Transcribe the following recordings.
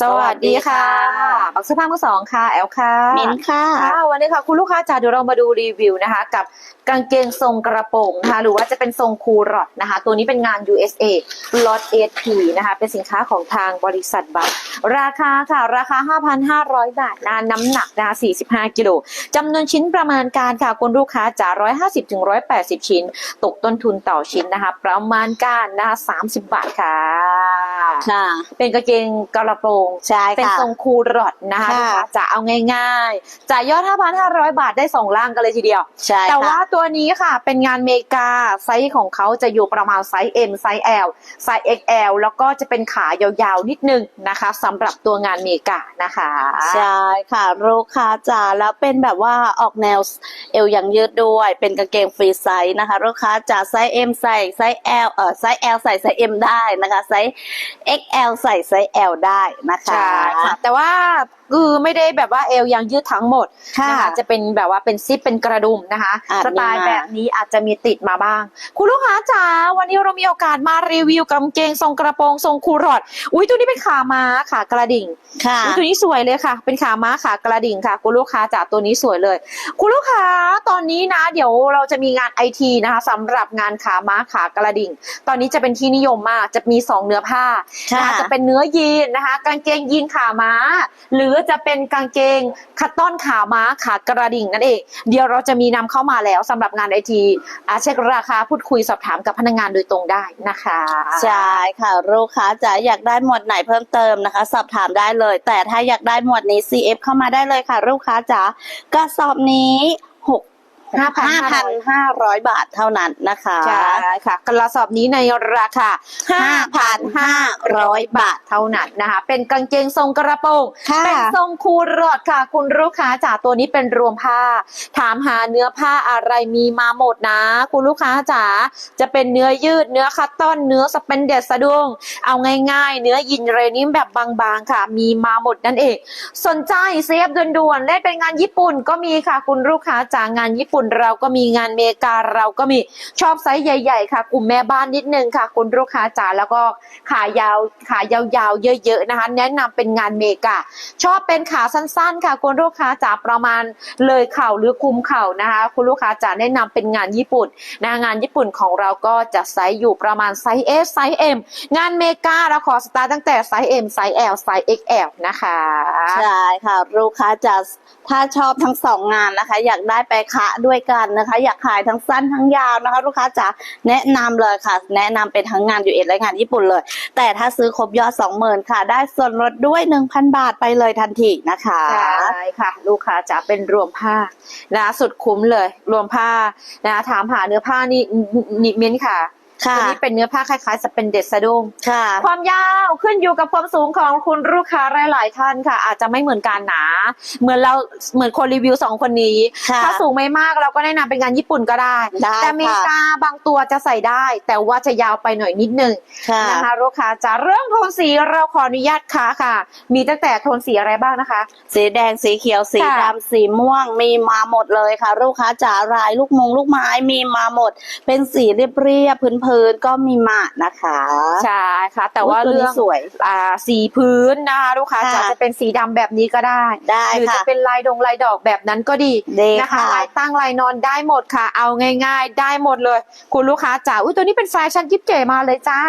สวัสดีค่ะ บักเสื้อผ้ามือสองค่ะ แอลค่ะมิ้นค่ะค่ะ วันนี้ค่ะ คุณลูกค้าจ๋าเดี๋ยวเรามาดูรีวิวนะคะ กับกางเกงทรงกระโปรงนะคะหรือว่าจะเป็นทรงคูรอดนะคะ ตัวนี้เป็นงาน USA Lot 8P นะคะ เป็นสินค้าของทางบริษัทบัคราคาค่ะ ราคา 5,500 บาทนะคะน้ำหนักนะคะ45 กิโลจำนวนชิ้นประมาณการค่ะ คุณลูกค้าจ๋า150ถึง180 ชิ้น ตกต้นทุนต่อชิ้นนะคะ ประมาณการนะคะ30 บาทค่ะ ค่ะ เป็นกางเกงกระโปรงใช่เป็นค่ะทรงคูรอดนะคะค่ะลูกค้าจะเอาง่ายๆจ่ายยอด 5,500 บาทได้สองล่างกันเลยทีเดียวใช่แต่ค่ะว่าตัวนี้ค่ะเป็นงานเมกาไซส์ของเขาจะอยู่ประมาณไซส์ M ไซส์ L ไซส์ XL แล้วก็จะเป็นขายาวๆนิดนึงนะคะสำหรับตัวงานเมกานะคะใช่ค่ะลูกค้าจ๋าแล้วเป็นแบบว่าออกแนวเอวยังยืดด้วยเป็นกางเกงฟรีไซส์นะคะลูกค้าจ๋าไซส์ M ใส่ไซส์ L เออไซส์ L ใส่ไซส์ M ได้นะคะไซส์ XL ใส่ไซส์ L ได้นะคะ ใช่ค่ะแต่ว่า คือไม่ได้แบบว่าเอวยังยืดทั้งหมดค่ะนะคะจะเป็นแบบว่าเป็นซิปเป็นกระดุมนะคะอาจสไตล์มีมาแบบนี้อาจจะมีติดมาบ้าง คุณลูกค้าจ๋าวันนี้เรามีโอกาสมารีวิวกางเกงทรงกระโปรงทรงคูรอดอุ้ยตัวนี้เป็นขาม้าขากระดิ่งค่ะอุ๊ยตัวนี้สวยเลยค่ะ เป็นขาม้าขากระดิ่งค่ะ คุณลูกค้าจ๋าตัวนี้สวยเลย คุณลูกค้าตอนนี้นะ เดี๋ยวเราจะมีงานไอทีนะคะสำหรับงานขาม้าขากระดิ่ง ตอนนี้จะเป็นที่นิยมมากจะมีสองเนื้อผ้าค่ะนะคะจะเป็นเนื้อยีนนะคะ กางเกงยีนขาม้าหรือจะเป็นกางเกงคัตตอนขาม้าขากระดิ่งนั่นเอง เดี๋ยวเราจะมีนำเข้ามาแล้วสำหรับงานไอทีเช็คราคาพูดคุยสอบถามกับพนักงานโดยตรงได้นะคะใช่ค่ะลูกค้าจ๋าอยากได้หมวดไหนเพิ่มเติมนะคะ สอบถามได้เลย แต่ถ้าอยากได้หมวดนี้ CF เข้ามาได้เลยค่ะลูกค้าจ๋ากระสอบนี้ หก5,500 5,500บาทเท่านั้นนะคะใช่ค่ะกระสอบนี้ในราคา5,500บาทเท่านั้นนะคะ เป็นกางเกงทรงกระโปรงค่ะเป็นทรงคูรอดค่ะ คุณลูกค้าจ๋าตัวนี้เป็นรวมผ้า ถามหาเนื้อผ้าอะไรมีมาหมดนะ คุณลูกค้าจ๋าจะเป็นเนื้อยืดเนื้อคัตตอนเนื้อสเปนเดสสะดุ้งเอาง่ายๆ เนื้อยินเรนิมแบบบางๆค่ะ มีมาหมดนั่นเอง สนใจเซฟด่วนๆเล่นเป็นงานญี่ปุ่นก็มีค่ะ คุณลูกค้าจ๋างานญี่ปุ่นเราก็มีงานเมกาเราก็มีชอบไซส์ใหญ่ ๆ ค่ะ กลุ่มแม่บ้านนิดนึงค่ะ คุณลูกค้าจ๋าแล้วก็ขายาวขายาวๆเยอะๆนะคะ แนะนำเป็นงานเมกาชอบเป็นขาสั้นๆ ค่ะ คุณลูกค้าจ๋าประมาณเลยเข่าหรือคุมเข่านะคะ คุณลูกค้าจ๋าแนะนำเป็นงานญี่ปุ่นนะงานญี่ปุ่นของเราก็จะไซส์อยู่ประมาณไซส์ S ไซส์ M งานเมกาเราขอสตาร์ตั้งแต่ไซส์ M ไซส์ L ไซส์ XL นะคะใช่ค่ะลูกค้าจะถ้าชอบทั้งสองงานนะคะ อยากได้ไปคะด้วยวยกันนะคะ อยากขายทั้งสั้นทั้งยาวนะคะ ลูกค้าจะแนะนำเลยค่ะ แนะนำเป็นทั้งงานยูเอสและงานญี่ปุ่นเลย แต่ถ้าซื้อครบยอด 20,000 ค่ะ ได้ส่วนลดด้วย 1,000 บาทไปเลยทันทีนะคะใช่ค่ะ ลูกค้าจ๋าเป็นรวมผ้านะสุดคุ้มเลย รวมผ้านะถามหาเนื้อผ้านี่นิเม้นค่ะ ตัวนี้เป็นเนื้อผ้าคล้ายๆสเปนเดสสะดุ้งค่ะ ความยาวขึ้นอยู่กับความสูงของคุณลูกค้าหลาย ๆ ท่านค่ะ อาจจะไม่เหมือนกันหนา เหมือนเราเหมือนคนรีวิวสองคนนี้ค่ะถ้าสูงไม่มากเราก็แนะนำเป็นงานญี่ปุ่นก็ได้ได้แต่อเมริค่ะกาบางตัวจะใส่ได้ แต่ว่าจะยาวไปหน่อยนิดนึงค่ะนะคะลูกค้าจะเรื่องโทนสีเราขออนุญาตค่ะค่ะ มีตั้งแต่โทนสีอะไรบ้างนะคะ สีแดงสีเขียวสีค่ะดำสีม่วงมีมาหมดเลยค่ะ ลูกค้าจ๋ารายลูกมงลูกไม้มีมาหมด เป็นสีเรียบๆพื้นๆก็มีมานะคะ ใช่ค่ะ แต่ว่าอุ๊ยตัวนี้เรื่องสวยอ่าสีพื้นนะคะลูกค้าค่ะจะจะเป็นสีดำแบบนี้ก็ได้ได้หรือจะค่ะเป็นลายดงลายดอกแบบนั้นก็ดีดีนะคะค่ะลายตั้งลายนอนได้หมดค่ะ เอาง่าย ๆ ได้หมดเลย คุณลูกค้าจ๋าอุ้ยตัวนี้เป็นแฟชั่นยิบเก๋มาเลยจ้า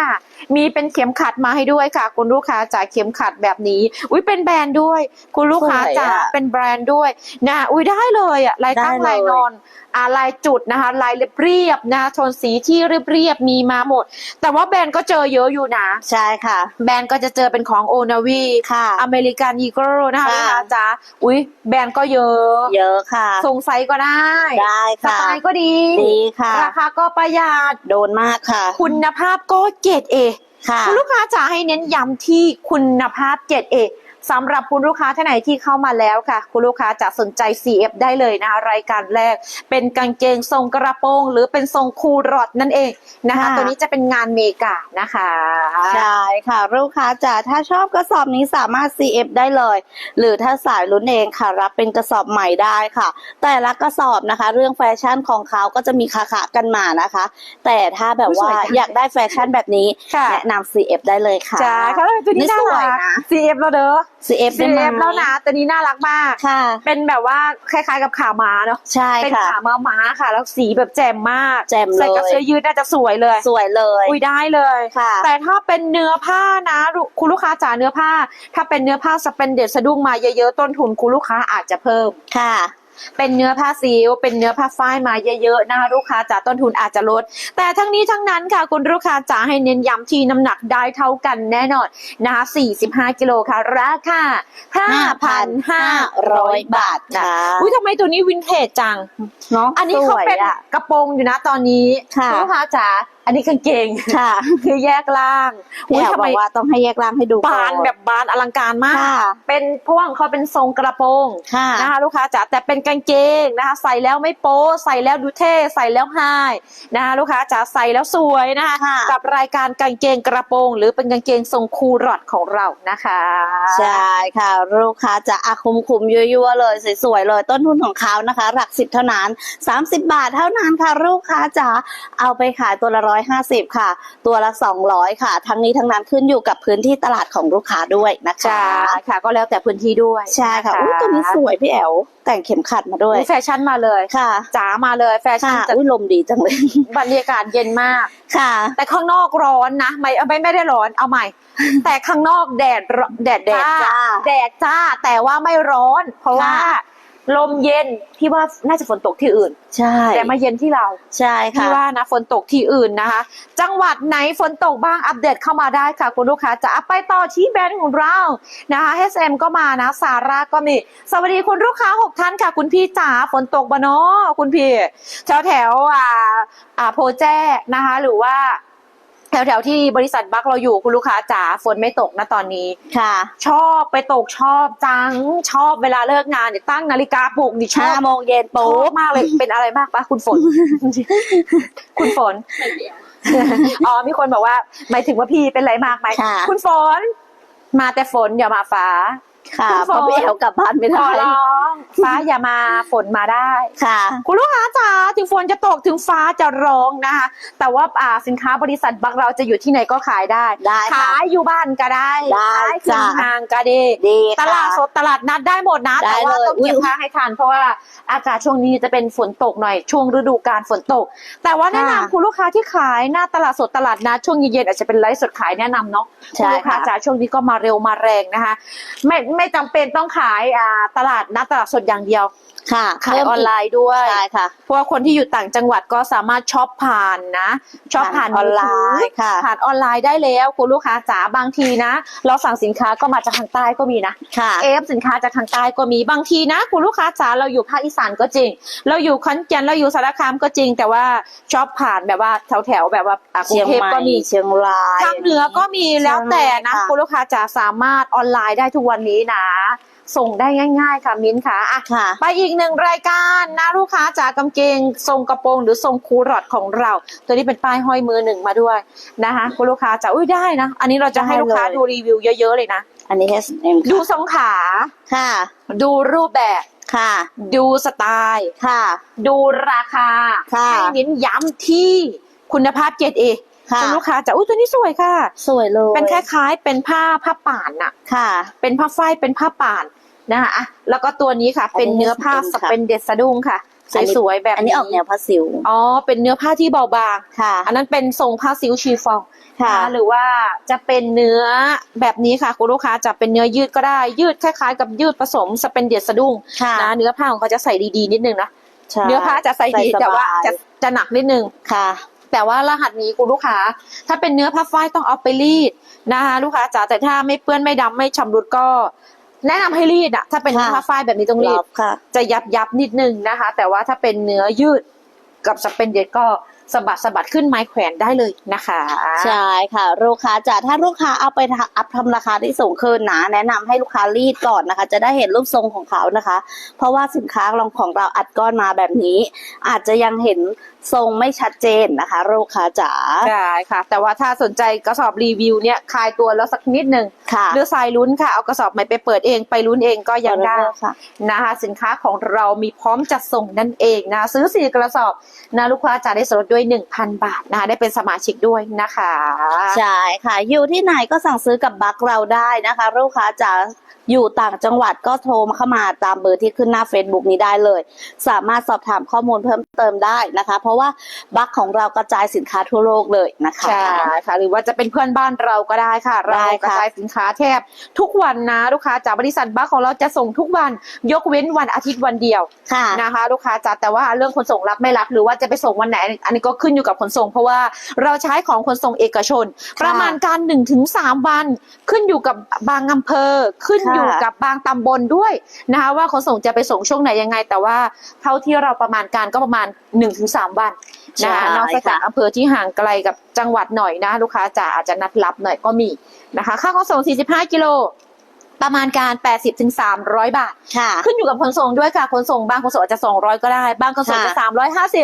มีเป็นเข็มขัดมาให้ด้วยค่ะ คุณลูกค้าจ๋าเข็มขัดแบบนี้ อุ้ยเป็นแบรนด์ด้วย คุณลูกค้าจ๋าสวยอะเป็นแบรนด์ด้วยนะอุ้ยได้เลยอะลายตั้งได้เลยลายนอนอ่าลายจุดนะคะลายเรียบๆนะคะโทนสีที่เรียบๆมีมาหมด แต่ว่าแบรนด์ก็เจอเยอะอยู่นะ ใช่ค่ะ แบรนด์ก็จะเจอเป็นของโอนาวีค่ะ อเมริกันอีเกิลนะคะค่ะลูกค้าจ๋าอุ้ยแบรนด์ก็เยอะ เยอะค่ะทรงไซส์ก็ได้ได้สค่ะไตล์ก็ดีดีค่ะ ราคาก็ประหยัดโดนมากค่ะ คุณภาพก็เกรดเอค่ะคุณลูกค้าจ๋าให้เน้นย้ำที่คุณภาพเกรดเอ สำหรับคุณลูกค้าท่านไหนที่เข้ามาแล้วค่ะ คุณลูกค้าจะสนใจ CF ได้เลยนะคะรายการแรก เป็นกางเกงทรงกระโปรง หรือเป็นทรงคูรอดนั่นเองนะคะค่ะตัวนี้จะเป็นงานเมกานะคะใช่ค่ะ ลูกค้าจ๋าถ้าชอบกระสอบนี้สามารถ CF ได้เลย หรือถ้าสายลุ้นเองค่ะ รับเป็นกระสอบใหม่ได้ค่ะ แต่ละกระสอบนะคะ เรื่องแฟชั่นของเขาก็จะมีคาขากันมานะคะ แต่ถ้าแบบว่าสวยจังอยากได้แฟชั่นแบบนี้ค่ะแนะนำ CF ได้เลยค่ะจ้าเขาเลยตัวนี้น่าสวยรักนะ CF แล้วเด้อ CF ได้ไหม CF แล้วนะตัวนี้น่ารักมาก ค่ะ เป็นแบบว่าคล้ายๆกับขาม้าเนาะใช่เป็นค่ะ ขาม้าม้าค่ะ แล้วสีแบบแจ่มมากแจ่มเลย ใส่กับเสื้อยืดน่าจะสวยเลยสวยเลยอุ้ยได้เลย ค่ะ แต่ถ้าเป็นเนื้อผ้านะลูกคุณลูกค้าจ๋าเนื้อผ้า ถ้าเป็นเนื้อผ้าสเปนเดดสะดุ้งมาเยอะๆต้นทุนคุณลูกค้าอาจจะเพิ่ม ค่ะ เป็นเนื้อผ้าซิลเป็นเนื้อผ้าฝ้ายมาเยอะๆนะคะลูกค้าจ๋าต้นทุนอาจจะลด แต่ทั้งนี้ทั้งนั้นค่ะคุณลูกค้าจ๋าให้เน้นย้ำที่น้ำหนักได้เท่ากันแน่นอนนะคะ45กิโลค่ะราคา5,500 บาทนะค่ะอุ้ยทำไมตัวนี้วินเทจจังเนาะอันนี้เขาเป็นสวยอะกระโปรงอยู่นะตอนนี้ค่ะณลูกค้าจ๋าอันนี้กางเกงค่ะคือแยกล่างพี่อุ้ยแอลทำบไมอกว่าต้องให้แยกร่างให้ดูบานก่อแบบบานอลังการมากค่ะเป็นเพราะว่าของเขาเป็นทรงกระโปรงค่ะนะคะลูกค้าจ๋าแต่เป็นกางเกงนะคะ ใส่แล้วไม่โป๊ใส่แล้วดูเท่ใส่แล้วไฮนะคะลูกค้าจ๋าใส่แล้วสวยนะคะค่ะกับรายการกางเกงกระโปรง หรือเป็นกางเกงทรงคูรอดของเรานะคะใช่ค่ะลูกค้าจะอาคุมคุมๆยั่วๆเลยสวยๆเลย ต้นทุนของเขานะคะ หลักสิบเท่านั้น 30 บาทเท่านั้นค่ะ ลูกค้าจะเอาไปขายตัวละร้อยห้าสิบค่ะ ตัวละสองร้อยค่ะ ทั้งนี้ทั้งนั้นขึ้นอยู่กับพื้นที่ตลาดของลูกค้าด้วยนะคะจ้าค่ะ ก็แล้วแต่พื้นที่ด้วยใช่ค่ะอุ้ยตัวนี้สวยพี่แอลแต่งเข็มขัดมาด้วยอุ๊ยแฟชั่นมาเลยค่ะจ๋ามาเลยแฟชั่นค่ะจะอุ้ยลมดีจังเลยบรรยากาศเย็นมากค่ะ แต่ข้างนอกร้อนนะไม่ไม่ไม่ได้ร้อนเอาใหม่ แต่ข้างนอกแดดร้อนแดดแดดจ้าจ้าแดดจ้าแต่ว่าไม่ร้อน เพราะว่าค่ะ ลมเย็นพี่ว่าน่าจะฝนตกที่อื่น ใช่ แต่มาเย็นที่เรา ใช่ค่ะ พี่ว่านะฝนตกที่อื่นนะคะ จังหวัดไหนฝนตกบ้างอัปเดตเข้ามาได้ค่ะ คุณลูกค้าจะไปต่อที่แบรนด์ของเรานะคะ H&M ก็มานะซาร่าก็มี สวัสดีคุณลูกค้าหกท่านค่ะ คุณพี่จ๋าฝนตกบะเนาะคุณพี่แถวแถวๆอ่าอ่าโพแจ้นะคะ หรือว่า แถวแถวๆที่บริษัทบัคเราอยู่คุณลูกค้าจ๋าฝนไม่ตกนะตอนนี้ค่ะ ชอบไปตกชอบจังชอบเวลาเลิกงานเนี่ยตั้งนาฬิกาปลุกนี่ชอห้าบโมงเย็นชอปุ๊บบมากเลยเป็นอะไรมากปะคุณฝน คุณฝนอ๋อมีคนบอกว่าหมายถึงว่าพี่เป็นอะไรมากไหมค่ะคุณฝน มาแต่ฝนอย่ามาฟ้า ค่ะคุณเพฝนราะพี่แอลกลับบ้านไม่ขได้อร้องฟ้าอย่ามาฝนมาได้ ค่ะ คุณลูกค้าจ๋าถึงฝนจะตกถึงฟ้าจะร้องนะคะแต่ว่าอ่าสินค้าบริษัทบักเราจะอยู่ที่ไหนก็ขายได้ ได้ค่ะ ขายอยู่บ้านก็ได้ได้ขายขึ้นจ้ะห้างก็ได้ดีตค่ะ ลาดสดตลาดนัดได้หมดนะ ได้แต่ว่าเลยต้องเก็บอุ๊ย ผ้าให้ทันเพราะว่าอากาศช่วงนี้จะเป็นฝนตกหน่อยช่วงฤดูกาลฝนตก แต่ว่าแนะนำค่ะคุณลูกค้าที่ขายหน้าตลาดสดตลาดนัดช่วงเย็นๆอาจจะเป็นไลฟ์สดขายแนะนำเนาะใช่คุณลูกค้าค่ะ จ๋าช่วงนี้ก็มาเร็วมาแรงนะคะไม่ไม่จำเป็นต้องขายอ่าตลาดนัดตลาดสดอย่างเดียวค่ะขายออนไลน์ด้วยใช่ค่ะเพราะว่าคนที่อยู่ต่างจังหวัดก็สามารถช็อปผ่านนะช็อปผ่านผ่านออนไลน์มืถืค่ะผ่านออนไลน์ได้แล้วคุณลูกค้าจ๋าบางทีนะ เราสั่งสินค้าก็มาจากทางใต้ก็มีนะค่ะเอฟสินค้าจากทางใต้ก็มีบางทีนะ คุณลูกค้าจ๋าเราอยู่ภาคอีสานก็จริง เราอยู่ขอนแก่นเราอยู่สารคามก็จริง แต่ว่าช็อปผ่านแบบว่าแถวแถวๆแบบว่าอะกรุเชียงงเทพใหม่ก็มีเชียงรายทางเหนือก็มีแล้วแต่นะใช่ค่ะคุณลูกค้าจ๋าสามารถออนไลน์ได้ทุกวันนี้นะ ส่งได้ง่าย ๆ ค่ะมิ้นค่ะอะค่ะ ไปอีกหนึ่งรายการนะลูกค้าจากกางเกงทรงกระโปรงหรือทรงคูรอดของเรา ตัวนี้เป็นป้ายห้อยมือหนึ่งมาด้วยนะคะคุณลูกค้าจะอุ้ยได้นะ อันนี้เราจะให้ได้ลูกค้าเลยดูรีวิวเยอะๆเลยนะ อันนี้ H&M ดูค่ะทรงขาค่ะ ดูรูปแบบค่ะ ดูสไตล์ค่ะ ดูราคาค่ะให้เน้นย้ำที่คุณภาพเกรดเอค่ะคุณลูกค้าจะอุ้ยตัวนี้สวยค่ะ สวยเลย เป็นคล้ายๆ เป็นผ้าผ้าป่านน่ะ ค่ะ เป็นผ้าฝ้ายเป็นผ้าป่าน นะคะอะแล้วก็ตัวนี้ค่ะอันนี้เป็นเนื้อผ้า H&M สค่ะเปนเดสสะดุ้งค่ะอันนี้สวยๆแบบอันนี้ออกแนวผ้าสิวอ๋อเป็นเนื้อผ้าที่เบาบางค่ะ อันนั้นเป็นทรงผ้าซิลชีฟองค่ะนหรือว่าจะเป็นเนื้อแบบนี้ค่ะคุณลูกค้าจะเป็นเนื้อยืดก็ได้ยืดคล้ายๆ กับยืดผสมสเปนเดสสะดุ้งค่ะนะเนื้อผ้าของเขาจะใส่ดีๆนิดนึงนะใช่เนื้อผ้าจะใส่ดีสบยแต่ว่าจะจะหนักนิดนึงค่ะแต่ว่ารหัสนี้คุณลูกค้า ถ้าเป็นเนื้อผ้าฝ้ายต้องเอาไปรีดนะคะลูกค้าจ๋าแต่ถ้าไม่เปื้อนไม่ดำไม่ชำรุดก็ แนะนำให้รีดอะถ้าเป็นเนื้อค่ะ ผ้าฝ้ายแบบนี้ต้องรีรดอบค่ะ จะยับยับนิดนึงนะคะ แต่ว่าถ้าเป็นเนื้อยืดกับสเปนเดตก็สะบัดสะบัดขึ้นไม้แขวนได้เลยนะคะใช่ค่ะ ลูกค้าจะถ้าลูกค้าเอาไปอัพทำราคาที่สูงขึ้นนะแนะนำให้ลูกค้ารีดก่อนนะคะ จะได้เห็นรูปทรงของเขานะคะ เพราะว่าสินค้าลองของเราอัดก้อนมาแบบนี้ อาจจะยังเห็นทรงไม่ชัดเจนนะคะลูกค้าจ๋าใช่ค่ะ แต่ว่าถ้าสนใจกระสอบรีวิวเนี่ยคลายตัวแล้วสักนิดหนึ่งค่ะหรือสายลุ้นค่ะเอากระสอบใหม่ไปเปิดเองไปลุ้นเองก็ยังได้ค่ะนะคะสินค้าของเรามีพร้อมจัดส่งนั่นเองนะซื้อสี่กระสอบนะลูกค้าจะได้ส่วนลดด้วย 1,000 บาทนะคะได้เป็นสมาชิกด้วยนะคะใช่ค่ะอยู่ที่ไหนก็สั่งซื้อกับบัคเราได้นะคะลูกค้าจะ อยู่ต่างจังหวัดก็โทรมาเข้ามาตามเบอร์ที่ขึ้นหน้า Facebook นี้ได้เลย สามารถสอบถามข้อมูลเพิ่มเติมได้นะคะ เพราะว่าบัคของเรากระจายสินค้าทั่วโลกเลยนะคะใช่ค่ะหรือว่าจะเป็นเพื่อนบ้านเราก็ได้ค่ะ เราได้กระค่ะจายสินค้าแทบทุกวันนะลูกค้าจากบริษัทบัคของเราจะส่งทุกวันยกเว้นวันอาทิตย์วันเดียวค่ะนะคะ ลูกค้าจ๋าแต่ว่าเรื่องขนส่งรับไม่รับหรือว่าจะไปส่งวันไหน อันนี้ก็ขึ้นอยู่กับขนส่ง เพราะว่าเราใช้ของขนส่งเอกชนค่ะประมาณการ1นถึงสวัน ขึ้นอยู่กับบางอำเภอขึ้นค่ะอยู่กับบางตำบลด้วยนะคะว่าขนส่งจะไปส่งช่วงไหนยังไง แต่ว่าเท่าที่เราประมาณการก็ประมาณ1นถึงสวันนะคะนอกจากอำเภอที่ห่างไกลกับจังหวัดหน่อยนะลูกค้าจ๋าอาจจะนัดรับหน่อยก็มีนะคะค่าขนส่ง 45 กิโลประมาณการ 80ถึง300 บาทค่ะขึ้นอยู่กับขนส่งด้วยค่ะ ขนส่งบางขนส่งอาจจะ 200 ก็ได้ บางขนส่งจะค่ะ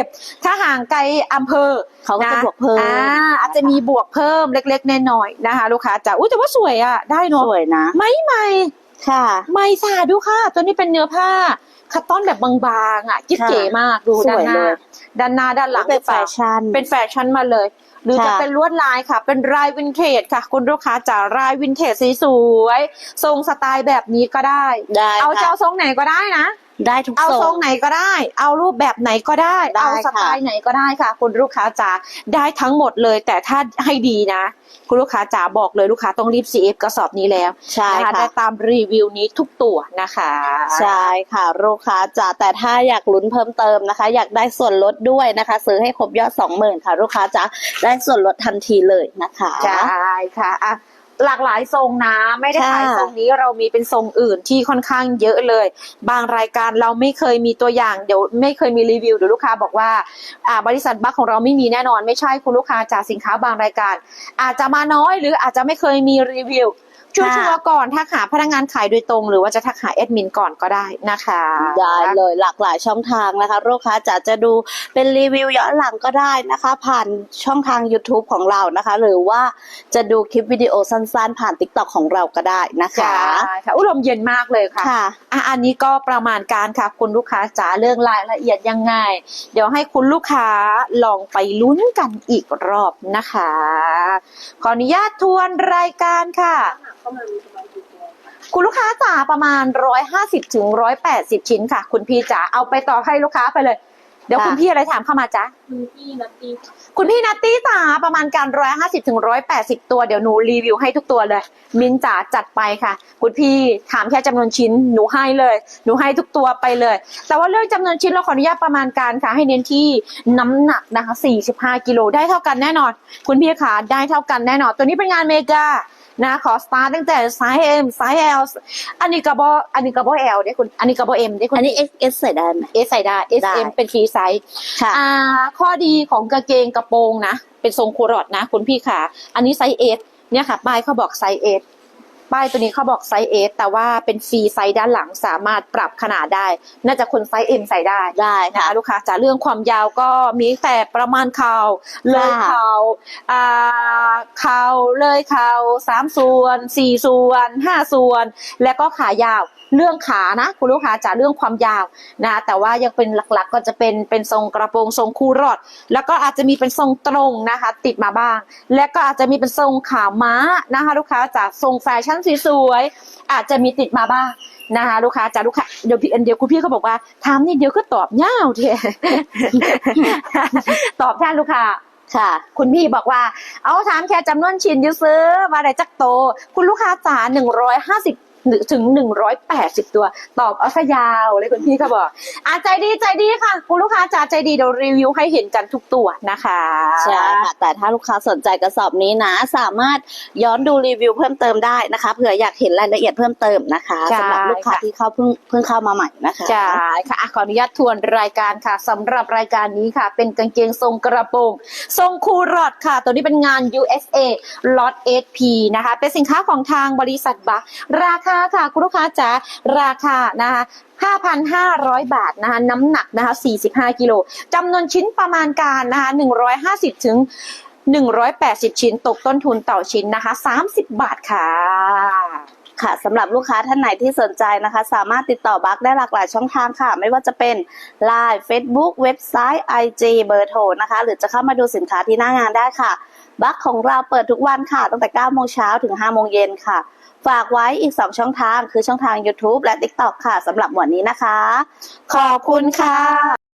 350 ถ้าห่างไกลอำเภอ เขาก็จะนบวกเพิ่มอ่าอาจจะมีบวกเพิ่มเล็กๆน้อยๆนะคะ ลูกค้าจ๋าอุ้ยแต่ว่าสวยอะ ได้เนาะ สวยนะ ไม่ใหม่ ค่ะ ไม่สาดูค่ะ ตัวนี้เป็นเนื้อผ้าคัตตอนแบบบางๆอะกิ๊บค่ะเก๋มากดูสด้านวยหน้าเลยด้านหน้าด้านหลังเป็นหรือแฟปล่าชั่น เป็นแฟชั่นมาเลย หรือจะค่ะเป็นลวดลายค่ะ เป็นลายวินเทจค่ะ คุณลูกค้าจ๋ารายวินเทจสีสวยทรงสไตล์แบบนี้ก็ได้ได้เอาค่ะเจ้าทรงไหนก็ได้นะ ได้ทุกเอาททรรงงไหนก็ได้ เอารูปแบบไหนก็ได้ ได้เอาสไตล์ไหนก็ได้ค่ะ คุณลูกค้าจ๋าได้ทั้งหมดเลย แต่ถ้าให้ดีนะ คุณลูกค้าจ๋าบอกเลยลูกค้าต้องรีบ CF กระสอบนี้แล้วใช่นะคะค่ะได้ตามรีวิวนี้ทุกตัวนะคะ ใช่ค่ะลูกค้าจ๋าแต่ถ้าอยากลุ้นเพิ่มเติมนะคะ อยากได้ส่วนลดด้วยนะคะ ซื้อให้ครบยอดสองหมื่นค่ะ ลูกค้าจ๋าได้ส่วนลดทันทีเลยนะคะใช่ค่ะอะ หลากหลายทรงนะ ไม่ได้ขายค่ะทรงนี้เรามีเป็นทรงอื่นที่ค่อนข้างเยอะเลย บางรายการเราไม่เคยมีตัวอย่างเดี๋ยวไม่เคยมีรีวิวเดี๋ยวลูกค้าบอกว่าอ่าบริษัทบัคของเราไม่มีแน่นอน ไม่ใช่คุณลูกค้าจากสินค้าบางรายการ อาจจะมาน้อยหรืออาจจะไม่เคยมีรีวิว ชัวค่ะร์ๆก่อนถ้าหาพนักงานขายโดยตรง หรือว่าจะทักหาแอดมินก่อนก็ได้นะคะได้เลยหลากหลายช่องทางนะคะลูกค้าจ๋าจะดูเป็นรีวิวย้อนหลังก็ได้นะคะ ผ่านช่องทาง YouTube ของเรานะคะ หรือว่าจะดูคลิปวิดีโอสั้นๆ ผ่าน TikTok ของเราก็ได้นะคะใช่ค่ะอุยลมเย็นมากเลยค่ะค่ะอะอันนี้ก็ประมาณการค่ะคุณลูกค้าจ๋าเรื่องรายละเอียดยังไง เดี๋ยวให้คุณลูกค้าลองไปลุ้นกันอีกรอบนะคะ ขออนุญาตทวนรายการค่ะคุณลูกค้าจ๋าประมาณ 150ถึง180 ชิ้นค่ะ คุณพี่จ๋าเอาไปต่อให้ลูกค้าไปเลย เดี๋ยวค่ะคุณพี่อะไรถามเข้ามาจ๊ะ คุณพี่นัตตี้ค่ะคุณพี่นัตตี้จ๋าประมาณการ 150ถึง180 ตัวเดี๋ยวหนูรีวิวให้ทุกตัวเลย มินจ๋าจัดไปค่ะ คุณพี่ถามแค่จำนวนชิ้นหนูให้เลย หนูให้ทุกตัวไปเลย แต่ว่าเรื่องจำนวนชิ้นเราขออนุญาตประมาณการค่ะ ให้เน้นที่น้ำหนักนะคะ45กิโลได้เท่ากันแน่นอน คุณพี่ขาได้เท่ากันแน่นอน ตัวนี้เป็นงานเมกา นะขอสตาร์ทตั้งแต่ไซส์ M ไซส์ L อันนี้กระบอกอันนี้กระบอก L ได้คุณอันนี้กระบอก M ได้คุณอันนี้ XS ใส่ได้ไหม S ใส่ได้ S ได้ M เป็นฟรีไซส์ค่ะอ่าข้อดีของกางเกงกระโปรงนะ เป็นทรงคูรอดนะ คุณพี่ขาอันนี้ไซส์เอสเนี่ยค่ะป้ายเขาบอกไซส์เอส ป้ายตัวนี้เขาบอกไซส์เอสแต่ว่าเป็นฟรีไซส์ด้านหลังสามารถปรับขนาดได้ น่าจะคนไซส์เอ็มใส่ได้ได้นะค่ะคะลูกค้าจากเรื่องความยาวก็มีแต่ประมาณเข่าเลยค่ะเข่าอ่าเข่าเลยเข่าสามส่วนสี่ส่วนห้าส่วน แล้วก็ขายาวเรื่องขานะคุณลูกค้าจากเรื่องความยาวนะแต่ว่ายังเป็นหลักๆก็จะเป็นเป็นทรงกระโปรงทรงคูรอด แล้วก็อาจจะมีเป็นทรงตรงนะคะ ติดมาบ้าง และก็อาจจะมีเป็นทรงขาม้านะคะ ลูกค้าจากทรงแฟชั่นสวยๆอาจจะมีติดมาบ้างนะคะลูกค้าจากลูกค้าเดี๋ยวพี่อันเดียวคุณพี่เขาบอกว่าถามนิดเดียวก็ตอบยาวเทตอบแทนลูกค้าค่ะ คุณพี่บอกว่า เอาถามแค่จำนวนชิ้นอยูซื้อมาได้จักโต คุณลูกค้าจ๋าหนึ่งร้อยห้าสิบ ถึง 180 ตัว ตอบเอาซะยาวเลยคุณพี่เขาบอกอาใจดีใจดีค่ะ คุณลูกค้าจ๋าใจดีเดี๋ยวรีวิวให้เห็นกันทุกตัวนะคะใช่ค่ะแต่ถ้าลูกค้าสนใจกระสอบนี้นะ สามารถย้อนดูรีวิวเพิ่มเติมได้นะคะเผื่ออยากเห็นรายละเอียดเพิ่มเติมนะคะใช่สำหรับลูกค้าค่ะที่เข้าเพิ่งเพิ่งเข้ามาใหม่นะคะใช่ค่ะอะขออนุญาตทวนรายการค่ะสำหรับรายการนี้ค่ะ เป็นกางเกงทรงกระโปรงทรงคูรอดค่ะ ตัวนี้เป็นงาน USA Lot 8P นะคะ เป็นสินค้าของทางบริษัทบัคราคาค่ะ คุณลูกค้าจ๋าราคานะคะ5,500 บาทนะคะน้ำหนักนะคะ45กิโลจำนวนชิ้นประมาณการนะคะ150ถึง180 ชิ้นตกต้นทุนต่อชิ้นนะคะ 30 บาทค่ะค่ะสำหรับลูกค้าท่านไหนที่สนใจนะคะ สามารถติดต่อบัคได้หลากหลายช่องทางค่ะ ไม่ว่าจะเป็น Line Facebook เว็บไซต์ IG เบอร์โทรนะคะ หรือจะเข้ามาดูสินค้าที่หน้างานได้ค่ะ บัคของเราเปิดทุกวันค่ะ ตั้งแต่ 9 โมงเช้าถึง 5 โมงเย็นค่ะ ฝากไว้อีก 2 ช่องทางคือช่องทาง YouTube และ TikTok ค่ะสำหรับหมวดนี้นะคะ ขอบคุณค่ะ